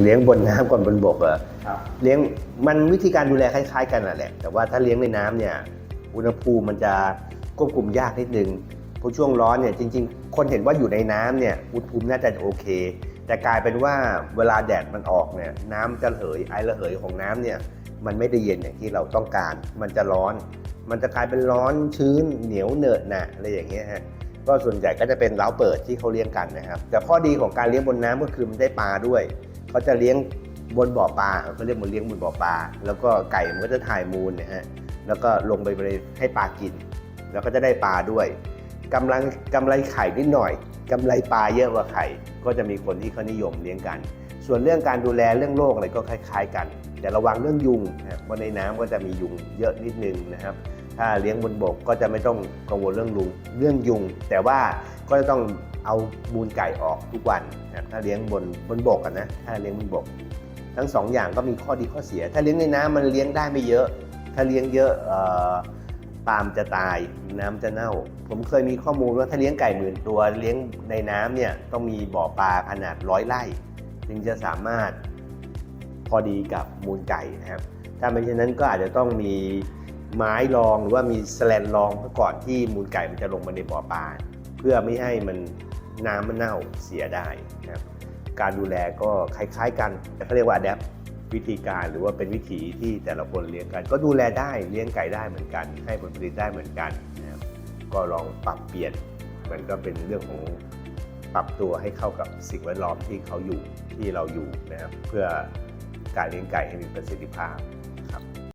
เลี้ยงบนน้ำก่อนบนบกเหรอครับ เลี้ยงมันวิธีการดูแลคล้ายๆ กันแหละ แต่ว่าถ้าเลี้ยงในน้ำเนี่ยอุณหภูมิมันจะควบคุมยากนิดนึงเพราะช่วงร้อนเนี่ยจริง ๆ คนเห็นว่าอยู่ในน้ำเนี่ยอุณหภูมิน่าจะโอเค แต่กลายเป็นว่าเวลาแดดมันออกเนี่ยน้ำจะระเหยไอระเหยของน้ำเนี่ยมันไม่ได้เย็นอย่างที่เราต้องการ มันจะร้อน มันจะกลายเป็นร้อนชื้นเหนียวเหนอะหนะอะไรอย่างเงี้ยฮะก็ส่วนใหญ่ก็จะเป็นเล้าเปิดที่เขาเลี้ยงกันนะครับแต่ข้อดีของการเลี้ยงบนน้ำก็คือมันได้ปลาด้วย เขาจะเลี้ยงบนบ่อปลาเขาเรียกมันเลี้ยงบนบ่อปลา แล้วก็ไก่มันก็จะถ่ายมูลนี่ยฮะแล้วก็ลงไปให้ปลากิน แล้วก็จะได้ปลาด้วยกำลังกำไรไข่นิดหน่อยกำไรปลาเยอะกว่าไข่ก็จะมีคนที่เขานิยมเลี้ยงกัน ส่วนเรื่องการดูแลเรื่องโรคอะไรก็คล้าย ๆ กัน แต่ระวังเรื่องยุงนะครับบนในน้ำก็จะมียุงเยอะนิดนึงนะครับ ถ้าเลี้ยงบนบกก็จะไม่ต้องกังวลเรื่องลุงเรื่องยุง แต่ว่าก็จะต้องเอามูลไก่ออกทุกวันนะถ้าเลี้ยงบนบนบกนะถ้าเลี้ยงบนบก ทั้งสองอย่างก็มีข้อดีข้อเสีย ถ้าเลี้ยงในน้ำมันเลี้ยงได้ไม่เยอะ ถ้าเลี้ยงเยอะออปลามจะตายน้ำจะเน่า ผมเคยมีข้อมูลว่าถ้าเลี้ยงไก่หมื่นตัวเลี้ยงในน้ำเนี่ยต้องมีบ่อปลาขนาดร้อยไร่จึงจะสามารถพอดีกับมูลไก่นะครับ ถ้าไม่เช่นนั้นก็อาจจะต้องมี ไม้รองหรือว่ามีแสแลนรองก่อนที่มูลไก่มันจะลงมาในบ่อปลาเพื่อไม่ให้มันน้ำมันเน่าเสียได้นะครับการดูแลก็คล้าย ๆ กันเขาเรียกว่า adapt วิธีการหรือว่าเป็นวิถีที่แต่ละคนเลี้ยงกัน ก็ดูแลได้เลี้ยงไก่ได้เหมือนกัน ให้ผลผลิตได้เหมือนกันนะครับก็ลองปรับเปลี่ยนมันก็เป็นเรื่องของปรับตัวให้เข้ากับสิ่งแวดล้อมที่เขาอยู่ที่เราอยู่นะครับเพื่อการเลี้ยงไก่ให้มีประสิทธิภาพครับ